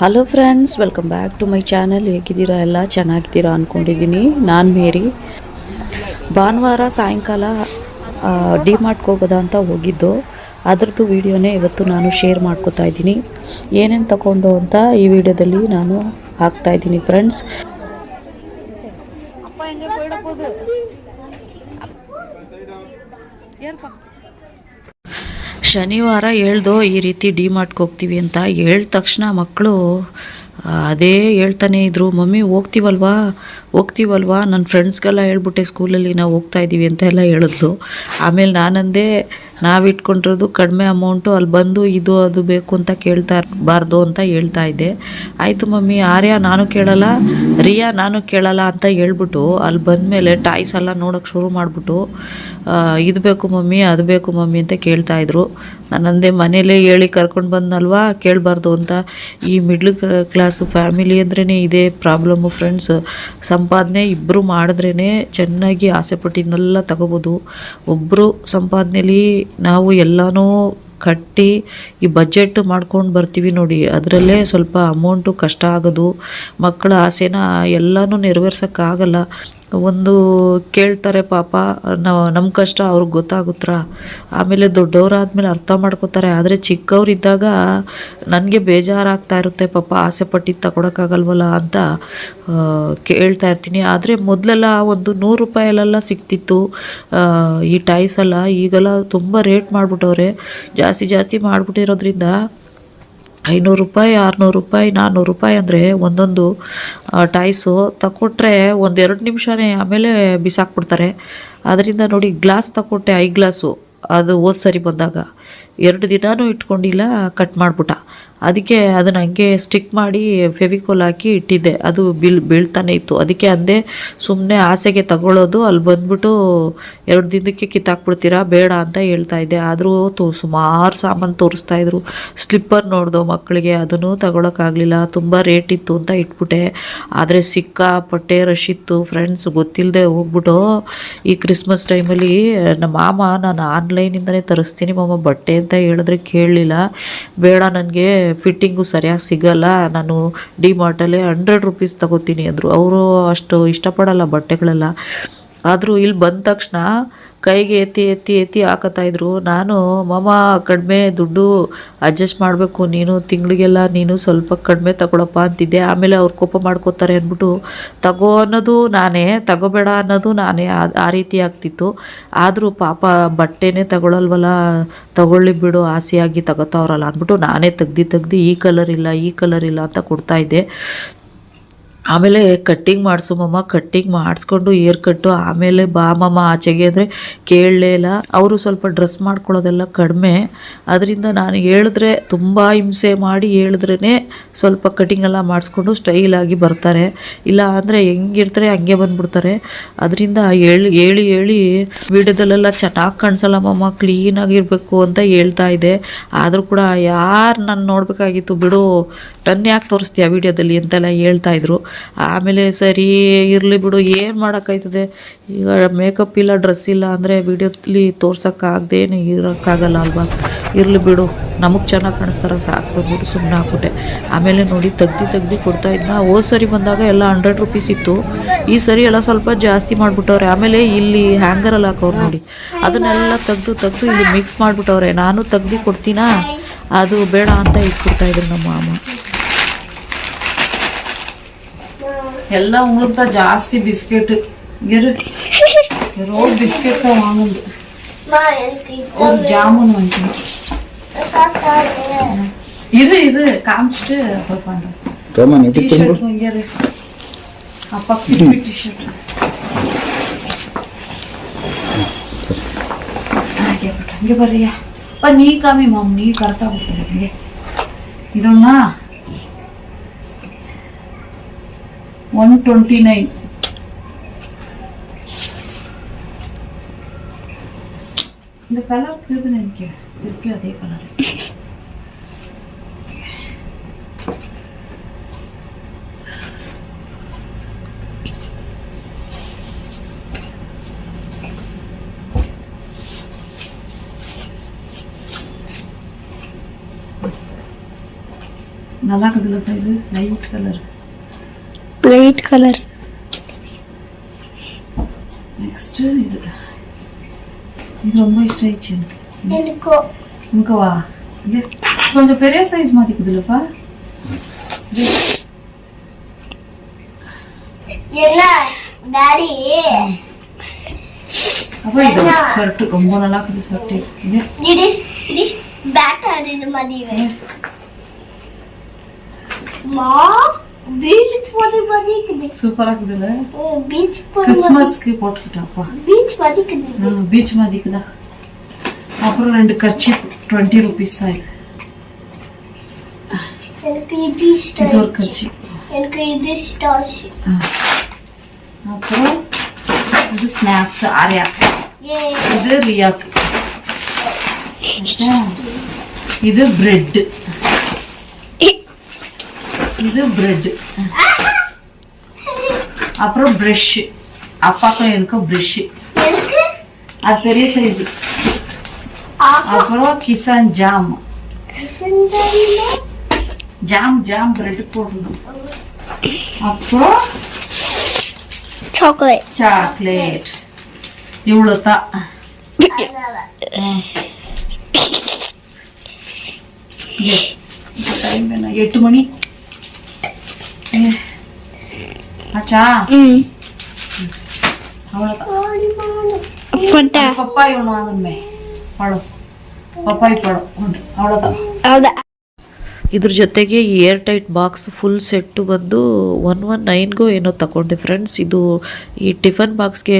Hello friends welcome back to my channel ಹೇಗಿದ್ದೀರಾ ಎಲ್ಲ? ಚೆನ್ನಾಗಿದ್ದೀರಾ ಅಂದ್ಕೊಂಡಿದ್ದೀನಿ ನಾನು ಮೇರಿ. ಭಾನುವಾರ ಸಾಯಂಕಾಲ ಡಿ ಹೋಗೋದ ಅಂತ ಹೋಗಿದ್ದು. ಅದರದ್ದು ವಿಡಿಯೋನೇ ಇವತ್ತು ನಾನು ಶೇರ್ ಮಾಡ್ಕೋತಾ ಇದ್ದೀನಿ. ಏನೇನು ತಗೊಂಡು ಅಂತ ಈ ವಿಡಿಯೋದಲ್ಲಿ ನಾನು ಹಾಕ್ತಾ ಇದ್ದೀನಿ ಫ್ರೆಂಡ್ಸ್ ಶನಿವಾರ ಹೇಳ್ದೋ ಈ ರೀತಿ ಡಿ ಮಾರ್ಟ್ಗೆ ಹೋಗ್ತೀವಿ ಅಂತ ಹೇಳಿದ ತಕ್ಷಣ ಮಕ್ಕಳು ಅದೇ ಹೇಳ್ತಾನೆ ಇದ್ರು, ಮಮ್ಮಿ, ಹೋಗ್ತೀವಲ್ವಾ? ಹೋಗ್ತೀವಲ್ವಾ? ನನ್ನ ಫ್ರೆಂಡ್ಸ್ಗೆಲ್ಲ ಹೇಳ್ಬಿಟ್ಟೆ ಸ್ಕೂಲಲ್ಲಿ ನಾವು ಹೋಗ್ತಾ ಇದ್ದೀವಿ ಅಂತ ಎಲ್ಲ ಹೇಳಿದ್ಲು. ಆಮೇಲೆ ನಾನಂದೆ ನಾವು ಇಟ್ಕೊಂಡಿರೋದು ಕಡಿಮೆ ಅಮೌಂಟು ಅಲ್ಲಿ ಬಂದು ಇದು, ಅದು ಬೇಕು ಅಂತ ಕೇಳ್ತಾ ಇರಬಾರ್ದು ಅಂತ ಹೇಳ್ತಾ ಇದ್ದೆ. ಆಯಿತು ಮಮ್ಮಿ, ಆರ್ಯ ನಾನು ಕೇಳಲ್ಲ, ರಿಯಾ ನಾನು ಕೇಳಲ್ಲ ಅಂತ ಹೇಳ್ಬಿಟ್ಟು, ಅಲ್ಲಿ ಬಂದಮೇಲೆ ಟಾಯ್ಸ್ ಎಲ್ಲ ನೋಡೋಕೆ ಶುರು ಮಾಡಿಬಿಟ್ಟು ಇದು ಬೇಕು ಮಮ್ಮಿ, ಅದು ಬೇಕು ಮಮ್ಮಿ ಅಂತ ಕೇಳ್ತಾ ಇದ್ರು. ನಾನಂದೆ ಮನೇಲೇ ಹೇಳಿ ಕರ್ಕೊಂಡು ಬಂದಲ್ವಾ ಕೇಳಬಾರ್ದು ಅಂತ. ಈ ಮಿಡ್ಲ್ ಕ್ಲಾಸು ಫ್ಯಾಮಿಲಿ ಅಂದ್ರೇ ಇದೇ ಪ್ರಾಬ್ಲಮ್ಮು ಫ್ರೆಂಡ್ಸ್ ಸಂಪಾದನೆ ಇಬ್ಬರು ಮಾಡಿದ್ರೇ ಚೆನ್ನಾಗಿ ಆಸೆ ತಗೋಬೋದು. ಒಬ್ಬರು ಸಂಪಾದನೆಯಲ್ಲಿ ನಾವು ಎಲ್ಲನೂ ಕಟ್ಟಿ ಈ ಬಜೆಟ್ ಮಾಡ್ಕೊಂಡು ಬರ್ತೀವಿ ನೋಡಿ. ಅದರಲ್ಲೇ ಸ್ವಲ್ಪ ಅಮೌಂಟು ಕಷ್ಟ ಆಗೋದು, ಮಕ್ಕಳ ಆಸೆನ ಎಲ್ಲನೂ ನೆರವೇರ್ಸೋಕ್ಕಾಗಲ್ಲ. ಒಂದು ಕೇಳ್ತಾರೆ ಪಾಪ ನಮ್ಮ ಕಷ್ಟ ಅವ್ರಿಗೆ ಗೊತ್ತಾಗುತ್ತಾ? ಆಮೇಲೆ ದೊಡ್ಡವರಾದ್ಮೇಲೆ ಅರ್ಥ ಮಾಡ್ಕೋತಾರೆ. ಆದರೆ ಚಿಕ್ಕವರಿದ್ದಾಗ ನನಗೆ ಬೇಜಾರಾಗ್ತಾ ಇರುತ್ತೆ ಪಾಪ ಆಸೆ ಪಟ್ಟಿದ್ದು ತಗೊಳಕ್ಕಾಗಲ್ವಲ್ಲ ಅಂತ ಕೇಳ್ತಾ ಇರ್ತೀನಿ. ಆದರೆ ಮೊದಲೆಲ್ಲ ಒಂದು ನೂರು ರೂಪಾಯಲ್ಲೆಲ್ಲ ಸಿಗ್ತಿತ್ತು. ಆ, ಈ ಟೈಸ್ ಎಲ್ಲ ಈಗೆಲ್ಲ ತುಂಬ ರೇಟ್ ಮಾಡಿಬಿಟ್ಟವ್ರೆ. ಜಾಸ್ತಿ ಜಾಸ್ತಿ ಮಾಡಿಬಿಟ್ಟಿರೋದ್ರಿಂದ ಐನೂರು ರೂಪಾಯಿ, ಆರುನೂರು ರೂಪಾಯಿ ನಾನ್ನೂರು ರೂಪಾಯಿ ಅಂದರೆ ಒಂದೊಂದು ಟಾಯ್ಸು ತಗೊಟ್ರೆ ಒಂದೆರಡು ನಿಮಿಷನೇ ಆಮೇಲೆ ಬಿಸಾಕ್ಬಿಡ್ತಾರೆ. ಅದರಿಂದ ನೋಡಿ, ಗ್ಲಾಸ್ ತಗೊಟ್ಟೆ ಐ ಗ್ಲಾಸು ಅದು ಹೋದ ಸರಿ ಬಂದಾಗ. ಎರಡು ದಿನಾನೂ ಇಟ್ಕೊಂಡಿಲ್ಲ, ಕಟ್ ಮಾಡಿಬಿಟ್ಟ. ಅದಕ್ಕೆ ಅದನ್ನು ಹಂಗೆ ಸ್ಟಿಕ್ ಮಾಡಿ ಫೆವಿಕೋಲ್ ಹಾಕಿ ಇಟ್ಟಿದ್ದೆ. ಅದು ಬಿಲ್ ಬೀಳ್ತಾನೆ ಇತ್ತು. ಅದಕ್ಕೆ ಅಂದೆ ಸುಮ್ಮನೆ ಆಸೆಗೆ ತಗೊಳ್ಳೋದು ಅಲ್ಲಿ ಬಂದ್ಬಿಟ್ಟು ಎರಡು ದಿನಕ್ಕೆ ಕಿತ್ತಾಕ್ಬಿಡ್ತೀರಾ, ಬೇಡ ಅಂತ ಹೇಳ್ತಾ ಇದ್ದೆ. ಆದರೂ ತೋ, ಸುಮಾರು ಸಾಮಾನು ತೋರಿಸ್ತಾ ಇದ್ರು. ಸ್ಲಿಪ್ಪರ್ ನೋಡ್ದು ಮಕ್ಕಳಿಗೆ ಅದನ್ನು ತಗೊಳಕ್ಕಾಗಲಿಲ್ಲ. ತುಂಬ ರೇಟ್ ಇತ್ತು ಅಂತ ಇಟ್ಬಿಟ್ಟೆ. ಆದರೆ ಸಿಕ್ಕಾಪಟ್ಟೆ ರಶ್ ಇತ್ತು. ಫ್ರೆಂಡ್ಸ್ ಗೊತ್ತಿಲ್ಲದೆ ಹೋಗ್ಬಿಟ್ಟು ಈ ಕ್ರಿಸ್ಮಸ್ ಟೈಮಲ್ಲಿ ನಮ್ಮ ಮಾಮ ನಾನು ಆನ್ಲೈನಿಂದನೇ ತರಿಸ್ತೀನಿ ಮಾಮ, ಬಟ್ಟೆ ಅಂತ ಹೇಳಿದ್ರೆ ಕೇಳಲಿಲ್ಲ. ಬೇಡ ನನಗೆ ಫಿಟ್ಟಿಂಗು ಸರಿಯಾಗಿ ಸಿಗಲ್ಲ. ನಾನು ಡಿ ಮಾರ್ಟಲ್ಲೇ ಹಂಡ್ರೆಡ್ ರುಪೀಸ್ ತಗೋತೀನಿ ಅಂದರು. ಅವರು ಅಷ್ಟು ಇಷ್ಟಪಡಲ್ಲ ಬಟ್ಟೆಗಳೆಲ್ಲ. ಆದರೂ ಇಲ್ಲಿ ಬಂದ ತಕ್ಷಣ ಕೈಗೆ ಎತ್ತಿ ಎತ್ತಿ ಎತ್ತಿ ಹಾಕತ್ತಾ ಇದ್ರು. ನಾನು, ಮಾಮ, ಕಡಿಮೆ ದುಡ್ಡು ಅಡ್ಜಸ್ಟ್ ಮಾಡಬೇಕು. ನೀನು ತಿಂಗಳಿಗೆಲ್ಲ ನೀನು ಸ್ವಲ್ಪ ಕಡಿಮೆ ತಗೊಳಪ್ಪ ಅಂತಿದ್ದೆ. ಆಮೇಲೆ ಅವ್ರು ಕೋಪ ಮಾಡ್ಕೋತಾರೆ ಅಂದ್ಬಿಟ್ಟು, ತಗೋ ಅನ್ನೋದು ನಾನೇ, ತಗೋಬೇಡ ಅನ್ನೋದು ನಾನೇ ಆ- ರೀತಿ ಆಗ್ತಿತ್ತು. ಆದರೂ ಪಾಪ ಬಟ್ಟೆನೇ ತಗೊಳಲ್ವಲ್ಲ, ತಗೊಳ್ಳಿ ಬಿಡು, ಆಸೆಯಾಗಿ ತಗೋತಾವ್ರಲ್ಲ ಅಂದ್ಬಿಟ್ಟು ನಾನೇ ತೆಗ್ದು ತೆಗ್ದು ಈ ಕಲರ್ ಇಲ್ಲ, ಈ ಕಲರ್ ಇಲ್ಲ ಅಂತ ಕೊಡ್ತಾ ಇದ್ದೆ. ಆಮೇಲೆ ಕಟ್ಟಿಂಗ್ ಮಾಡಿಸು ಮಮ್ಮ ಕಟ್ಟಿಂಗ್ ಮಾಡಿಸ್ಕೊಂಡು ಏರ್ ಕಟ್ಟು ಆಮೇಲೆ ಬಾ ಮಮ್ಮ ಆಚೆಗೆ ಅಂದರೆ ಕೇಳಲೇ ಇಲ್ಲ. ಅವರು ಸ್ವಲ್ಪ ಡ್ರೆಸ್ ಮಾಡ್ಕೊಳ್ಳೋದೆಲ್ಲ ಕಡಿಮೆ. ಅದರಿಂದ ನಾನು ಹೇಳಿದ್ರೆ ತುಂಬ ಹಿಂಸೆ ಮಾಡಿ ಹೇಳಿದ್ರೇ ಸ್ವಲ್ಪ ಕಟ್ಟಿಂಗ್ ಎಲ್ಲ ಮಾಡಿಸ್ಕೊಂಡು ಸ್ಟೈಲಾಗಿ ಬರ್ತಾರೆ. ಇಲ್ಲ ಅಂದರೆ ಹೆಂಗಿರ್ತಾರೆ ಹಂಗೆ ಬಂದ್ಬಿಡ್ತಾರೆ. ಅದರಿಂದ ಹೇಳಿ ಹೇಳಿ ಹೇಳಿ ವಿಡಿಯೋದಲ್ಲೆಲ್ಲ ಚೆನ್ನಾಗಿ ಕಾಣಿಸಲ್ಲ ಮಮ್ಮ ಕ್ಲೀನಾಗಿರಬೇಕು ಅಂತ ಹೇಳ್ತಾ ಇದ್ದೆ ಆದರೂ ಕೂಡ ಯಾರು ನಾನು ನೋಡಬೇಕಾಗಿತ್ತು ಬಿಡು ನನ್ನ ಯಾಕೆ ತೋರಿಸ್ತೀಯ ವಿಡಿಯೋದಲ್ಲಿ ಅಂತೆಲ್ಲ ಹೇಳ್ತಾ ಇದ್ರು. ಆಮೇಲೆ ಸರಿ, ಇರಲಿ ಬಿಡು, ಏನು ಮಾಡೋಕ್ಕಾಯ್ತದೆ? ಈಗ ಮೇಕಪ್ ಇಲ್ಲ ಡ್ರೆಸ್ ಇಲ್ಲ ಅಂದರೆ ವೀಡಿಯೋದಲ್ಲಿ ತೋರ್ಸೋಕ್ಕಾಗದೇ ಇರೋಕ್ಕಾಗಲ್ಲ ಅಲ್ವಾ? ಇರಲಿ ಬಿಡು, ನಮಗೆ ಚೆನ್ನಾಗಿ ಕಾಣಿಸ್ತಾರ, ಸಾಕು ಅಂದ್ಬಿಟ್ಟು ಸುಮ್ಮನೆ ಹಾಕ್ಬಿಟ್ಟೆ. ಆಮೇಲೆ ನೋಡಿ, ತೆಗ್ದು ತೆಗ್ದು ಕೊಡ್ತಾ ಇದ್ನ. ಹೋದ ಸರಿ ಬಂದಾಗ ಎಲ್ಲ ಹಂಡ್ರೆಡ್ ರುಪೀಸ್ ಇತ್ತು. ಈ ಸರಿ ಎಲ್ಲ ಸ್ವಲ್ಪ ಜಾಸ್ತಿ ಮಾಡಿಬಿಟ್ಟವ್ರೆ. ಆಮೇಲೆ ಇಲ್ಲಿ ಹ್ಯಾಂಗರಲ್ಲಿ ಹಾಕೋರು ನೋಡಿ. ಅದನ್ನೆಲ್ಲ ತೆಗ್ದು ತೆಗ್ದು ಇಲ್ಲಿ ಮಿಕ್ಸ್ ಮಾಡಿಬಿಟ್ಟವ್ರೆ. ನಾನು ತೆಗ್ದು ಕೊಡ್ತೀನಾ? ಅದು ಬೇಡ ಅಂತ ಇಟ್ಬಿಡ್ತಾ ಇದ್ರು ನಮ್ಮ ಮಾಮ. ಎಲ್ಲ ಉಳುತ್ತಾ ಜಾಸ್ತಿ ಬಿಸ್ಕೆಟ್ ಇರು ರೋಡ್ ಬಿಸ್ಕೆಟ್ ವಾಂಗುಂದು ஒரு ஜாமுன் வாங்கிக்கணும் இரு இரு காமிச்சிட்டு அப்புறம் பண்றேன் ரோமன் எப்படி டிஷர்ட் இங்க இரு அப்பா திருப்பி டிஷர்ட் இங்க பாருயா அப்பா நீ காமி மாம் நீ கரெக்டா கொடுத்துருங்க ಇದೊನ್ನ ஒன் டுவெண்ட்டி நைன் இந்த கலர் இருக்குதுன்னு நினைக்கிறேன். இருக்கு அதே கலர் நல்லா இருக்குதுல இது? Light colour light colour next இது ரொம்ப இஷ்ட ஆயிடுச்சு. எனக்கு உனக்குவா கொஞ்சம் பெரிய சைஸ் மாத்திக்குதுலப்பா. என்ன டாடி? அப்போ இது ஷர்ட் ரொம்ப நல்லா இருக்குது ஷர்ட் இது. இது பேட் ஆடுது மாதிரி மா? பீச் பொடி பொடிக்குது சூப்பரா இருக்குதுல பீச் கிறிஸ்மஸ்க்கு போட்டுக்கிட்டாப்பா பீச் மதிக்குது? பீச் அப்புறம் ரெண்டு கர்ச்சி டுவெண்ட்டி ருபீஸ் தான் இது எனக்கு ஒரு கர்ச்சி எனக்கு இது அப்புறம் இது ஸ்நாக்ஸ் ஆரியா இது ரியாக்கு. இது பிரெட்டு இது பிரெட் அப்புறம் ப்ரஷ் அப்பாக்கும் எனக்கு ப்ரஷ் அது பெரிய சைஸ் அப்புறம் Kissan jam jam jam bread போடணும். அப்புறம் சாக்லேட் சாக்லேட் இவ்வளோதான் எட்டு மணி? ಚಾ ಪಪ್ಪಾಯಿ ಮಾಡು ಪಪ್ಪಾಯಿ ಇದ್ರ ಜೊತೆಗೆ air tight box full set ಬಂದು ಒನ್ ಒನ್ ನೈನ್ಗೂ ಏನೋ ತಗೊಂಡೆ ಫ್ರೆಂಡ್ಸ್ ಇದು ಈ ಟಿಫನ್ ಬಾಕ್ಸ್ಗೆ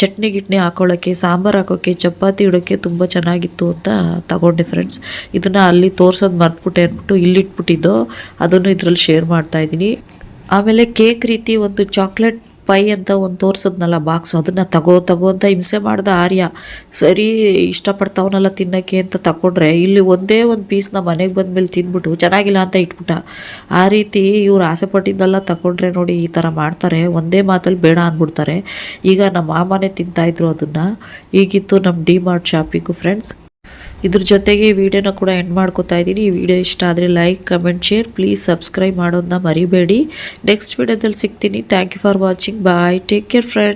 ಚಟ್ನಿ ಗಿಟ್ನಿ ಹಾಕೊಳ್ಳೋಕ್ಕೆ ಸಾಂಬಾರು ಹಾಕೋಕ್ಕೆ ಚಪಾತಿ ಇಡೋಕ್ಕೆ ತುಂಬ ಚೆನ್ನಾಗಿತ್ತು ಅಂತ ತಗೊಂಡೆ ಫ್ರೆಂಡ್ಸ್ ಇದನ್ನು ಅಲ್ಲಿ ತೋರ್ಸೋದು ಮರ್ತ್ಬಿಟ್ಟೆ ಅಂದ್ಬಿಟ್ಟು ಇಲ್ಲಿಟ್ಬಿಟ್ಟಿದ್ದೋ. ಅದನ್ನು ಇದರಲ್ಲಿ ಶೇರ್ ಮಾಡ್ತಾ ಇದ್ದೀನಿ. ಆಮೇಲೆ ಕೇಕ್ ರೀತಿ ಒಂದು ಚಾಕ್ಲೇಟ್ ಪೈ ಅಂತ ಒಂದು ತೋರಿಸಿದ್ನಲ್ಲ ಬಾಕ್ಸ್, ಅದನ್ನು ತಗೋ ತಗೋ ಅಂತ ಹಿಂಸೆ ಮಾಡ್ದ ಆರ್ಯ. ಸರಿ, ಇಷ್ಟಪಡ್ತಾವನಲ್ಲ ತಿನ್ನೋಕ್ಕೆ ಅಂತ ತಗೊಂಡ್ರೆ ಇಲ್ಲಿ ಒಂದೇ ಒಂದು ಪೀಸ್ ನಮ್ಮ ಮನೆಗೆ ಬಂದಮೇಲೆ ತಿಂದ್ಬಿಟ್ಟು ಚೆನ್ನಾಗಿಲ್ಲ ಅಂತ ಇಟ್ಬಿಟ್ಟ. ಆ ರೀತಿ ಇವ್ರು ಆಸೆ ಪಟ್ಟಿದ್ದೆಲ್ಲ ತಗೊಂಡ್ರೆ ನೋಡಿ ಈ ಥರ ಮಾಡ್ತಾರೆ, ಒಂದೇ ಮಾತಲ್ಲಿ ಬೇಡ ಅಂದ್ಬಿಡ್ತಾರೆ. ಈಗ ನಮ್ಮ ಮಾಮನೇ ತಿಂತಾಯಿದ್ರು ಅದನ್ನು. ಈಗಿತ್ತು ನಮ್ಮ ಡಿ ಮಾರ್ಟ್ ಶಾಪಿಂಗು ಫ್ರೆಂಡ್ಸ್ ಇದ್ರ ಜೊತೆಗೆ ಈ ವಿಡಿಯೋನ ಕೂಡ ಎಂಡ್ ಮಾಡ್ಕೊತಾ ಇದ್ದೀನಿ. ಈ ವಿಡಿಯೋ ಇಷ್ಟ ಆದರೆ like comment share please subscribe ಮಾಡೋದನ್ನ ಮರಿಬೇಡಿ. ನೆಕ್ಸ್ಟ್ ವಿಡಿಯೋದಲ್ಲಿ ಸಿಗ್ತೀನಿ. Thank you for watching bye take care friend